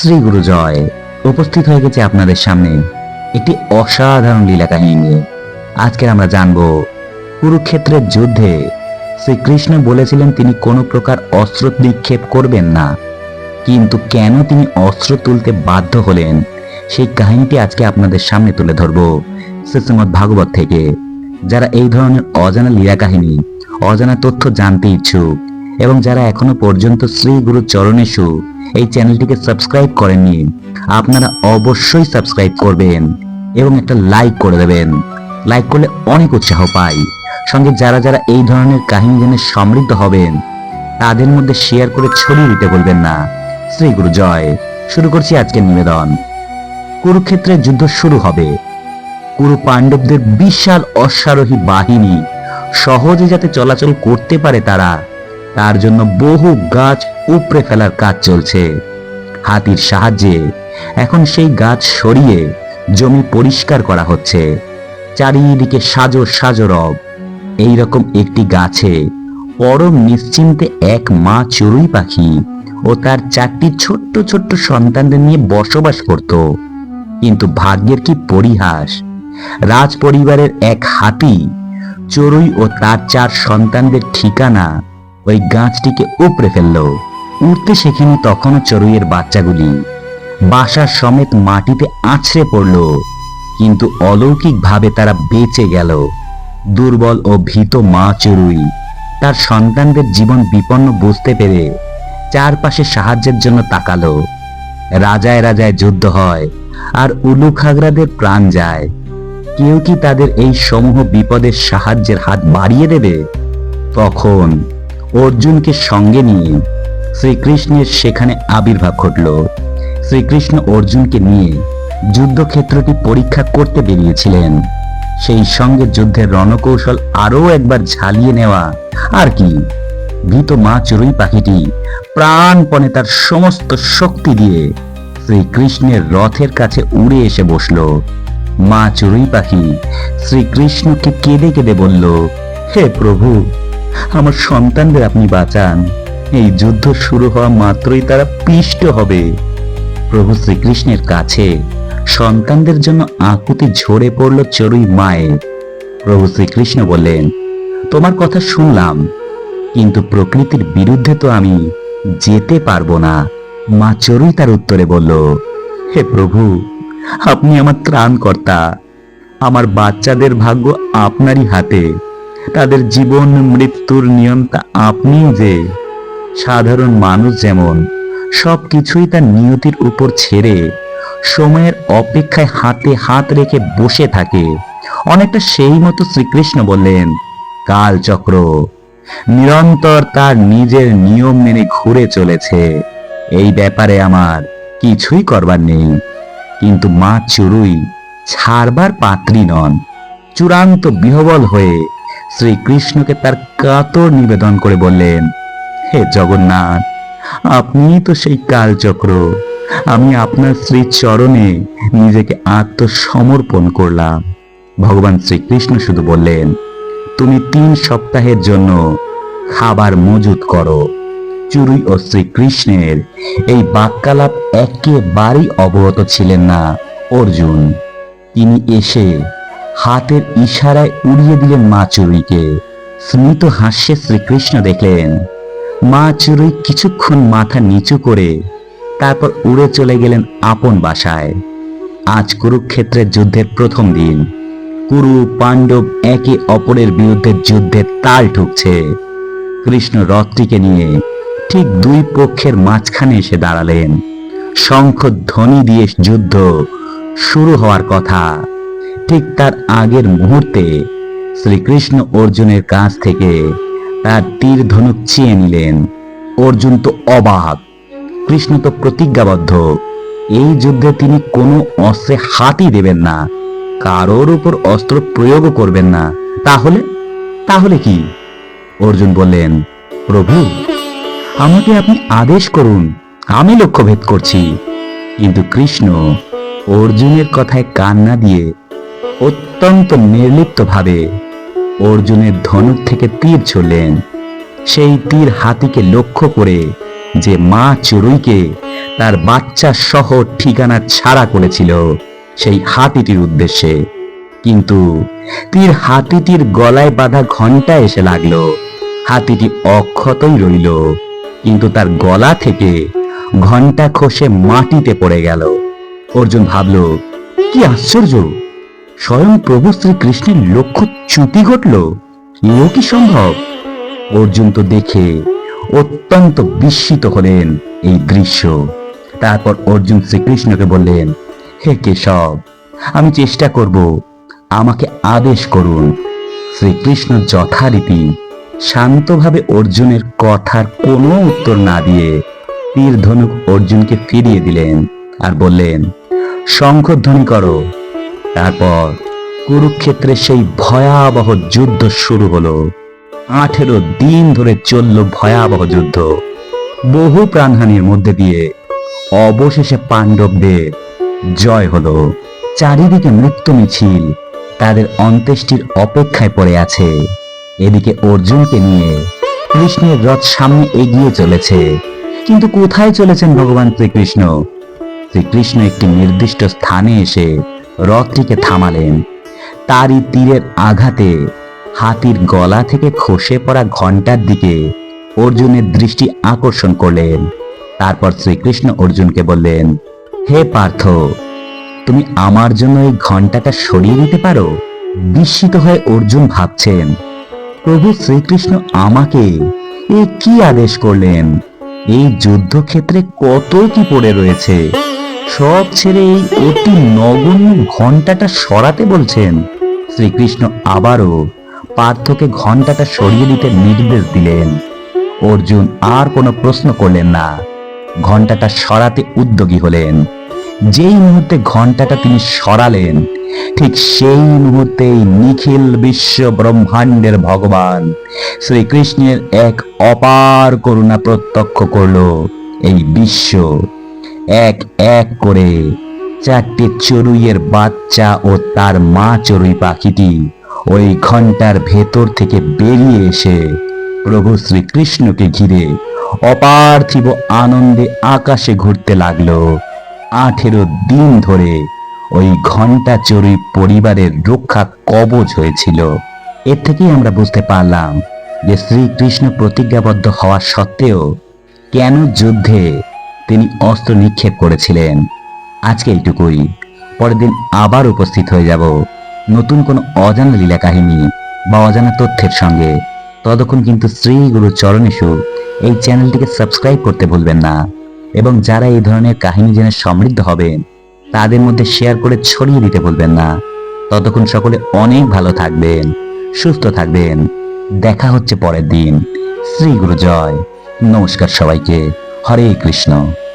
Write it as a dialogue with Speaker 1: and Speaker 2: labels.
Speaker 1: শ্রী গুরু জয় উপস্থিত হয়ে গেছে আপনাদের সামনে একটি অসাধারণ লীলা কাহিনী নিয়ে। আজকে আমরা জানব, কুরুক্ষেত্রের যুদ্ধে শ্রীকৃষ্ণ বলেছিলেন তিনি কোনো প্রকার অস্ত্র নিক্ষেপ করবেন না। কিন্তু কেন তিনি অস্ত্র তুলতে বাধ্য হলেন, সেই কাহিনীটি আজকে আপনাদের সামনে তুলে ধরব শ্রীশ্রীমদ ভাগবত থেকে। যারা এই ধরনের অজানা লীলা কাহিনী অজানা তথ্য জানতে ইচ্ছুক এবং যারা এখনও পর্যন্ত শ্রী গুরু চরণেশু এই চ্যানেলটিকে সাবস্ক্রাইব করেননি, আপনারা অবশ্যই সাবস্ক্রাইব করবেন এবং একটা লাইক করে দেবেন। লাইক করলে অনেক উৎসাহ পাই। সঙ্গে যারা যারা এই ধরনের কাহিনী জেনে সমৃদ্ধ হবেন, তাদের মধ্যে শেয়ার করে ছড়িয়ে দিতে বলবেন না। শ্রী গুরু জয়। শুরু করছি আজকের নিবেদন। কুরুক্ষেত্রের যুদ্ধ শুরু হবে। কুরু পাণ্ডবদের বিশাল অশ্বারোহী বাহিনী সহজে যাতে চলাচল করতে পারে তারা তার জন্য বহু গাছ উপড়ে ফেলার কাজ চলছে। হাতির সাহায্যে এখন সেই গাছ সরিয়ে জমি পরিষ্কার করা হচ্ছে। চারিদিকে সাজো সাজো রব। এইরকম একটি গাছে পরম নিশ্চিন্তে এক মা চড়ুই পাখি ও তার চারটি ছোট্ট ছোট্ট সন্তানদের নিয়ে বসবাস করত। কিন্তু ভাগ্যের কি পরিহাস? রাজ পরিবারের এক হাতি চড়ুই ও তার চার সন্তানদের ঠিকানা ওই গাছটিকে উপড়ে ফেলল। উঠতে শেখেনি তখনও চড়ুইয়ের বাচ্চাগুলি। বাসার সমেত মাটিতে আছড়ে পড়ল। কিন্তু অলৌকিকভাবে তারা বেঁচে গেল। দুর্বল ও ভীত মা চড়ুই, তার সন্তানদের জীবন বিপন্ন বুঝতে পেরে চারপাশে সাহায্যের জন্য তাকালো। রাজায় রাজায় যুদ্ধ হয়, আর উলু খাগড়াদের প্রাণ যায়। কেউ কি তাদের এই সমূহ বিপদের সাহায্যের হাত বাড়িয়ে দেবে? তখন অর্জুনকে সঙ্গে নিয়ে শ্রীকৃষ্ণের সেখানে আবির্ভাব ঘটল। শ্রীকৃষ্ণ অর্জুনকে নিয়ে যুদ্ধক্ষেত্রটি পরীক্ষা করতে বেরিয়েছিলেন। সেই সঙ্গে যুদ্ধের রণকৌশল আরও একবার ঝালিয়ে নেওয়া। আর কি? ভীত মা চড়ুই পাখিটি প্রাণপণে তার সমস্ত শক্তি দিয়ে শ্রীকৃষ্ণের রথের কাছে উড়ে এসে বসল। মা চড়ুই পাখি শ্রীকৃষ্ণকে কেঁদে কেঁদে বলল, হে প্রভু আমার সন্তানদের আপনি বাঁচান। এই যুদ্ধ শুরু হওয়া মাত্রই তারা পিষ্ট হবে। প্রভু শ্রীকৃষ্ণের কাছে সন্তানদের জন্য আকুতি ঝরে পড়ল চড়ুই মায়ের। প্রভু শ্রীকৃষ্ণ বললেন, তোমার কথা শুনলাম, কিন্তু প্রকৃতির বিরুদ্ধে তো আমি যেতে পারব না। মা চড়ুই তার উত্তরে বলল, হে প্রভু, আপনি আমার ত্রাণকর্তা। আমার বাচ্চাদের ভাগ্য আপনারই হাতে। তাদের জীবন, মৃত্যুর নিয়ন্তা আপনি যে সাধারণ মানুষ যেমন সব কিছুই তার নিয়তির উপর ছেড়ে সময়ের অপেক্ষায় হাতে হাত রেখে বসে থাকে। অনেকটা সেই মতো শ্রীকৃষ্ণ বললেন কালচক্র নিরন্তর তার নিজের নিয়ম মেনে ঘুরে চলেছে। এই ব্যাপারে আমার কিছুই করবার নেই। কিন্তু মা চুরুই ছাড়বার পাত্রী নন। চূড়ান্ত বিহবল হয়ে শ্রীকৃষ্ণকে তার কাতর নিবেদন করে বললেন, হে জগন্নাথ, আপনি তো সেই কালচক্র। আমি আপনার শ্রী চরণে নিজেকে আত্মসমর্পণ করলাম। ভগবান শ্রীকৃষ্ণ শুধু বললেন, তুমি তিন সপ্তাহের জন্য খাবার মজুত করো। চুরি ও শ্রীকৃষ্ণের এই বাক্যালাপ একেবারেই অবগত ছিলেন না অর্জুন। তিনি এসে হাতের ইশারায় উড়িয়ে দিলেন মা চুরিকে। স্মিত হাস্যে শ্রীকৃষ্ণ দেখলেন, মা চুরুই কিছুক্ষণ মাথা নিচু করে তারপর উড়ে চলে গেলেন আপন বাসায়। আজ কুরুক্ষেত্রের যুদ্ধের প্রথম দিন। কুরু, পাণ্ডব একে অপরের বিরুদ্ধে যুদ্ধে তাল ঠুকছে। কৃষ্ণ রথটিকে নিয়ে ঠিক দুই পক্ষের মাঝখানে এসে দাঁড়ালেন। শঙ্খ ধ্বনি দিয়ে যুদ্ধ শুরু হওয়ার কথা। ঠিক তার আগের মুহূর্তে শ্রীকৃষ্ণ অর্জুনের কাছ থেকে তার তীর ধনুক চেয়ে নিলেন। অর্জুন তো অবাক। কৃষ্ণ তো প্রতিজ্ঞাবদ্ধ। এই যুদ্ধে তিনি কোনো অস্ত্রে হাতই দেবেন না। কারোর উপর অস্ত্র প্রয়োগও করবেন না। তাহলে? তাহলে কি? অর্জুন বললেন, প্রভু, আমাকে আপনি আদেশ করুন। আমি লক্ষ্যভেদ করছি। কিন্তু কৃষ্ণ অর্জুনের কথায় কান না দিয়ে অত্যন্ত নির্লিপ্তভাবে অর্জুনের ধনুক থেকে তীর ছুড়লেন। সেই তীর হাতিকে লক্ষ্য করে যে মা চড়ুইকে তার বাচ্চা সহ ঠিকানা ছাড়া করেছিল সেই হাতিটির উদ্দেশ্যে। কিন্তু তীর হাতিটির গলায় বাঁধা ঘণ্টা এসে লাগল। হাতিটি অক্ষতই রইল, কিন্তু তার গলা থেকে ঘণ্টা খসে মাটিতে পড়ে গেল। অর্জুন ভাবল, কি আশ্চর্য! স্বয়ং প্রভু শ্রীকৃষ্ণের লক্ষ্য চ্যুতি ঘটল। এও কি সম্ভব? অর্জুন তো দেখে অত্যন্ত বিস্মিত হলেন এই দৃশ্য। তারপর অর্জুন শ্রীকৃষ্ণকে বললেন, হে কেশব, আমি চেষ্টা করব, আমাকে আদেশ করুন। শ্রীকৃষ্ণ যথারীতি শান্তভাবে অর্জুনের কথার কোনো উত্তর না দিয়ে তীর ধনুক অর্জুনকে ফিরিয়ে দিলেন আর বললেন, শঙ্খধ্বনি করো তারপর কুরুক্ষেত্রে সেই ভয়াবহ যুদ্ধ শুরু হলো। আঠেরো দিন ধরে চলল ভয়াবহ যুদ্ধ। বহু প্রাণহানির মধ্যে দিয়ে অবশেষে পাণ্ডবদের জয় হলো। চারিদিকে মৃত্যু মিছিল, তাদের অন্ত্যেষ্টির অপেক্ষায় পড়ে আছে। এদিকে অর্জুনকে নিয়ে কৃষ্ণের রথ সামনে এগিয়ে চলেছে। কিন্তু কোথায় চলেছেন ভগবান শ্রীকৃষ্ণ? শ্রীকৃষ্ণ একটি নির্দিষ্ট স্থানে এসে রথটিকে থামালেন। তারই তীরের আঘাতে হাতির গলা থেকে খসে পড়া ঘণ্টার দিকে অর্জুনের দৃষ্টি আকর্ষণ করলেন। তারপর শ্রীকৃষ্ণ অর্জুনকে বললেন, হে পার্থ, তুমি আমার জন্য এই ঘন্টাটা সরিয়ে দিতে পারো? বিস্মিত হয়ে অর্জুন ভাবছেন, প্রভু শ্রীকৃষ্ণ আমাকে এ কি আদেশ করলেন? এই যুদ্ধক্ষেত্রে কত কি পড়ে রয়েছে? সব ছেড়ে এই অতি নগণ্য ঘন্টাটা সরাতে বলছেন। শ্রীকৃষ্ণ আবারও পার্থকে ঘন্টাটা সরিয়ে দিতে নির্দেশ দিলেন। অর্জুন আর কোনো প্রশ্ন করলেন না। ঘন্টাটা সরাতে উদ্যোগী হলেন। যেই মুহূর্তে ঘন্টাটা তিনি সরালেন, ঠিক সেই মুহূর্তেই নিখিল বিশ্ব ব্রহ্মাণ্ডের ভগবান শ্রীকৃষ্ণের এক অপার করুণা প্রত্যক্ষ করল এই বিশ্ব। এক এক করে। চারটে চড়ুইয়ের বাচ্চা ও তার মা চড়ুই পাখিটি ওই ঘণ্টার ভেতর থেকে বেরিয়ে এসে প্রভু শ্রীকৃষ্ণকে ঘিরে অপার্থিব আনন্দে আকাশে ঘুরতে লাগল। আঠেরো দিন ধরে ওই ঘণ্টা চড়ুই পরিবারের রক্ষা কবচ হয়েছিল। এর থেকেই আমরা বুঝতে পারলাম যে শ্রীকৃষ্ণ প্রতিজ্ঞাবদ্ধ হওয়া সত্ত্বেও কেন যুদ্ধে তিনি অস্ত্র নিক্ষেপ করেছিলেন। আজকে এইটুকুই। পরের দিন আবার উপস্থিত হয়ে যাব নতুন কোনো অজানা লীলা কাহিনী বা অজানা তথ্যের সঙ্গে। ততক্ষণ কিন্তু শ্রী গুরু চরণেশু এই চ্যানেলটিকে সাবস্ক্রাইব করতে ভুলবেন না। এবং যারা এই ধরনের কাহিনী জেনে সমৃদ্ধ হবেন, তাদের মধ্যে শেয়ার করে ছড়িয়ে দিতে ভুলবেন না। ততক্ষণ সকলে অনেক ভালো থাকবেন, সুস্থ থাকবেন। দেখা হচ্ছে পরের দিন। শ্রী গুরু জয়। নমস্কার সবাইকে। হরে কৃষ্ণ।